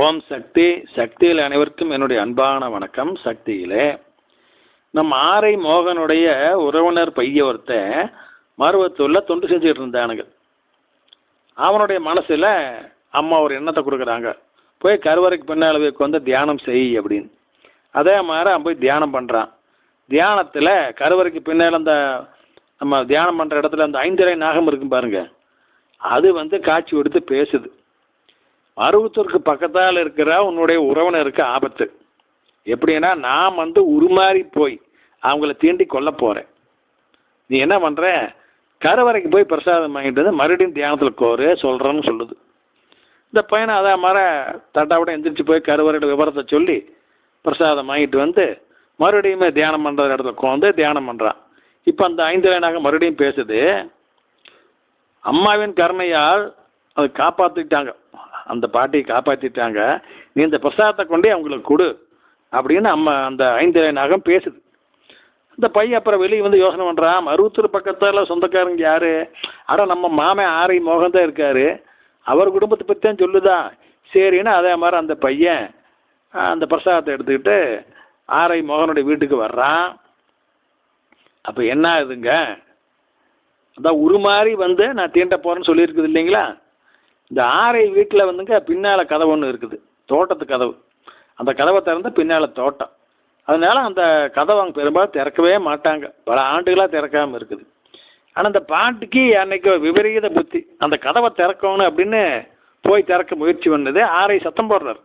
ஓம் சக்தி சக்தியில் அனைவருக்கும் என்னுடைய அன்பான வணக்கம். சக்தியிலே நம் ஆரை மோகனுடைய உறவினர் பைய ஒருத்தன் மருவத்தூரில் தொண்டு செஞ்சுட்டு இருந்தானுங்க. அவனுடைய மனசில் அம்மா ஒரு எண்ணத்தை கொடுக்குறாங்க. போய் கருவறைக்கு பின்னால் வந்து தியானம் செய் அப்படின்னு. அதே மாதிரி அவன் போய் தியானம் பண்ணுறான் தியானத்தில் கருவறைக்கு பின்னால் அந்த நம்ம தியானம் பண்ணுற இடத்துல அந்த ஐந்தரை நாகம் இருக்கும் பாருங்கள் அது வந்து காட்சி கொடுத்து பேசுது. மருவத்தூருக்கு பக்கத்தால் இருக்கிற உன்னுடைய உறவினருக்கு ஆபத்து. எப்படின்னா நான் வந்து உருமாறி போய் அவங்கள தீண்டி கொல்ல போகிறேன் நீ என்ன பண்ணுற கருவறைக்கு போய் பிரசாதம் வாங்கிட்டு வந்து மறுபடியும் தியானத்தில் கோரு சொல்கிறேன்னு சொல்லுது. இந்த பையனை அதே மாதிரி தட்டாவிட எந்திரிச்சு போய் கருவறையோட விவரத்தை சொல்லி பிரசாதம் வாங்கிட்டு வந்து மறுபடியுமே தியானம் பண்ணுற இடத்துல உட்காந்து தியானம் பண்ணுறான் இப்போ அந்த ஐந்து நாக மறுபடியும் பேசுது. அம்மாவின் கருணையால் அதை காப்பாற்றிட்டாங்க அந்த பாட்டியை காப்பாற்றிட்டாங்க நீ இந்த பிரசாதத்தை கொண்டே அவங்களுக்கு கொடு அப்படின்னு அம்மா அந்த ஐந்து நாகம் பேசுது. இந்த பையன் அப்புறம் வெளியே வந்து யோசனை பண்ணுறான் மருவத்தூர் பக்கத்தில் சொந்தக்காரங்க யார்? ஆனால் நம்ம மாமன் ஆரை மோகன் தான் இருக்கார். அவர் குடும்பத்தை பற்றி தான் சொல்லுதான் சரின்னு அதே மாதிரி அந்த பையன் அந்த பிரசாதத்தை எடுத்துக்கிட்டு ஆரை மோகனுடைய வீட்டுக்கு வர்றான். அப்போ என்ன ஆகுதுங்க? அதான் உருமாறி வந்து நான் தீண்ட போகிறேன்னு சொல்லியிருக்குது இல்லைங்களா? இந்த ஆரை வீட்டில் வந்துங்க பின்னால் கதவு ஒன்று இருக்குது. தோட்டத்து கதவு. அந்த கதவை திறந்து பின்னால் தோட்டம். அதனால அந்த கதவை அவங்க பெரும்பாலும் திறக்கவே மாட்டாங்க. பல ஆண்டுகளாக திறக்காமல் இருக்குது. ஆனால் அந்த பாட்டுக்கு அன்னைக்கு விபரீத புத்தி. அந்த கதவை திறக்கணும் அப்படின்னு போய் திறக்க முயற்சி பண்ணது ஆரை சத்தம் போடுறார்.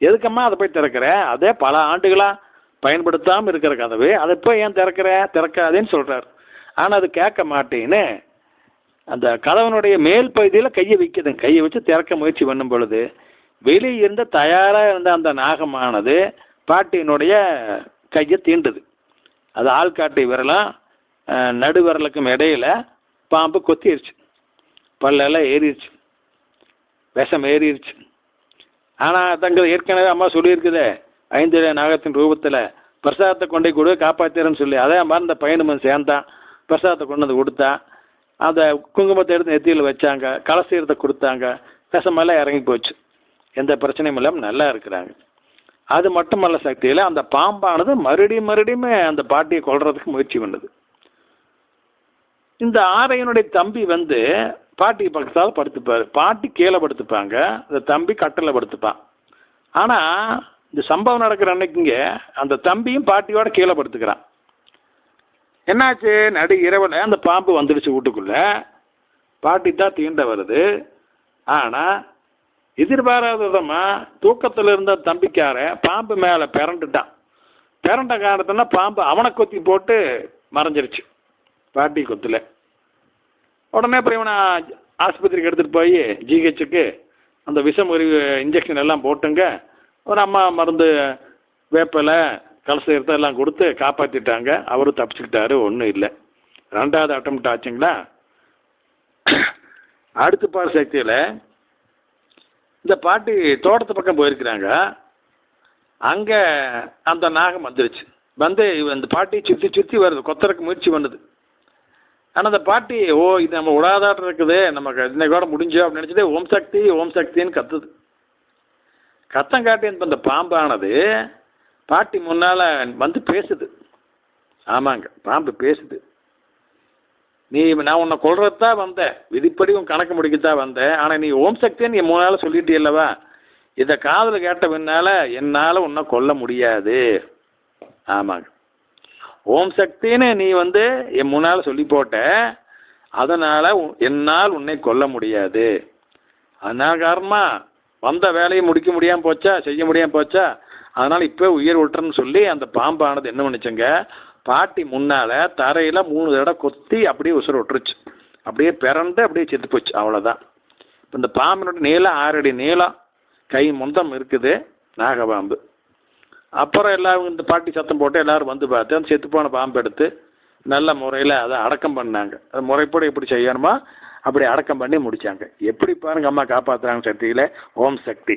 எதுக்கம்மா அதை போய் திறக்கிற? அதே பல ஆண்டுகளாக பயன்படுத்தாமல் இருக்கிற கதவு. அதை போய் ஏன் திறக்கிற? திறக்காதேன்னு சொல்கிறார் ஆனால் அது கேட்க மாட்டேன்னு அந்த கதவனுடைய மேல் பகுதியில் கையை வைக்குது கையை வச்சு திறக்க முயற்சி பண்ணும் பொழுது வெளியே இருந்து தயாராக இருந்த அந்த நாகமானது பாட்டியினுடைய கையை தீண்டுது. அது ஆள்காட்டி விரலாம் நடு விரலுக்கும் இடையில பாம்பு கொத்திருச்சு. பல்லெல்லாம் ஏறிடுச்சு விஷம் ஏறிடுச்சு ஆனால் தங்கள் ஏற்கனவே அம்மா சொல்லியிருக்குதே ஐந்து நாகத்தின் ரூபத்தில் பிரசாதத்தை கொண்டே கொடு காப்பாத்திரன்னு சொல்லி. அதே மாதிரி இந்த பையனும் வந்து சேர்ந்தான். பிரசாதத்தை கொண்டு வந்து கொடுத்தான் அந்த குங்குமத்தை எடுத்து நெத்தியில் வச்சாங்க கலசீரத்தை கொடுத்தாங்க. விஷமெல்லாம் இறங்கி போச்சு. எந்த பிரச்சனையும் இல்லாமல் நல்லா இருக்கிறாங்க. அது மட்டுமல்ல சக்தியில் அந்த பாம்பானது மறுபடியும் மறுபடியும் அந்த பாட்டியை கொள்றதுக்கு முயற்சி பண்ணுது. இந்த ஆரையனுடைய தம்பி வந்து பாட்டி பக்கத்தால் படுத்துப்பார். பாட்டி கீழே படுத்துப்பாங்க. அந்த தம்பி கட்டில் படுத்துப்பான். ஆனால் இந்த சம்பவம் நடக்கிற அன்னைக்குங்க அந்த தம்பியும் பாட்டியோட கீழே படுத்துக்கிறான். என்னாச்சு? நடு இரவில் அந்த பாம்பு வந்துடுச்சு வீட்டுக்குள்ளே. பாட்டி தான் தீண்ட வருது. ஆனால் எதிர்பாராத விதமாக தூக்கத்தில் இருந்த தம்பிக்கார பாம்பு மேலே பிறண்டுட்டான் பிறண்ட காரணத்தினா பாம்பு அவனை கொத்தி போட்டு மறைஞ்சிருச்சு. பாட்டி கொத்தில். உடனே அப்புறம் இவனை ஆஸ்பத்திரிக்கு எடுத்துகிட்டு போய் ஜிஹெச்சுக்கு அந்த விஷமுறிவு இன்ஜெக்ஷன் எல்லாம் போட்டுங்க. ஒரு அம்மா மருந்து வேப்பலை கலசீரத்தை எல்லாம் கொடுத்து காப்பாற்றிட்டாங்க அவரும் தப்பிச்சுக்கிட்டாரு ஒன்றும் இல்லை. ரெண்டாவது அட்டம் ஆச்சுங்களா? அடுத்த பார் சக்தியில் இந்த பாட்டி தோட்டத்து பக்கம் போயிருக்கிறாங்க. அங்கே அந்த நாகம் வந்துருச்சு. வந்து இந்த பாட்டி சுற்றி சுற்றி வருது. கொத்தரக்கு முயற்சி பண்ணுது. ஆனால் அந்த பாட்டி ஓ இது நம்ம உடாதாட்டம் இருக்குது. நமக்கு இன்னைக்கோட முடிஞ்சோம் அப்படின்னு நினச்சதே ஓம் சக்தி ஓம் சக்தின்னு கத்துது. கத்தம் காட்டி இந்த பாம்பானது பாட்டி முன்னால் வந்து பேசுது. ஆமாங்க பாம்பு பேசுது. நீ நான் உன்னை கொள்றது தான் வந்தேன் விதிப்படி உன் கணக்கு முடிக்கத்தான் வந்தேன் ஆனால் நீ ஓம் சக்தியை நீ மூணால் சொல்லிட்டியல்லவா இதை காதில் கேட்ட பின்னால் என்னால் உன்னை கொல்ல முடியாது. ஆமாங்க. ஓம் சக்தின்னு நீ வந்து என் முன்னால் சொல்லி போட்ட. அதனால் என்னால் உன்னை கொல்ல முடியாது. அதனால் காரணமாக வந்த வேலையை முடிக்க முடியாமல் போச்சா செய்ய முடியாமல் போச்சா அதனால் இப்போ உயிர் விட்டுறன்னு சொல்லி அந்த பாம்பானது என்ன பண்ணுச்சுங்க? பாட்டி முன்னால் தரையில் மூணு தடவை கொத்தி அப்படியே உசுர விட்டுருச்சு. அப்படியே பிறந்து அப்படியே செத்து போச்சு. அவ்வளோதான் இப்போ இந்த பாம்பினோட நீளம் ஆறடி நீளம் கை முந்தம் இருக்குது. நாகபாம்பு. அப்புறம் எல்லாரும் இந்த பாட்டி சத்தம் போட்டு எல்லோரும் வந்து பார்த்து அந்த செத்துப்போன பாம்பு எடுத்து நல்ல முறையில் அதை அடக்கம் பண்ணாங்க. அது முறைப்படி எப்படி செய்யணுமோ அப்படி அடக்கம் பண்ணி முடித்தாங்க எப்படி பாருங்க அம்மா காப்பாற்றுறாங்க சக்தியில்? ஓம் சக்தி.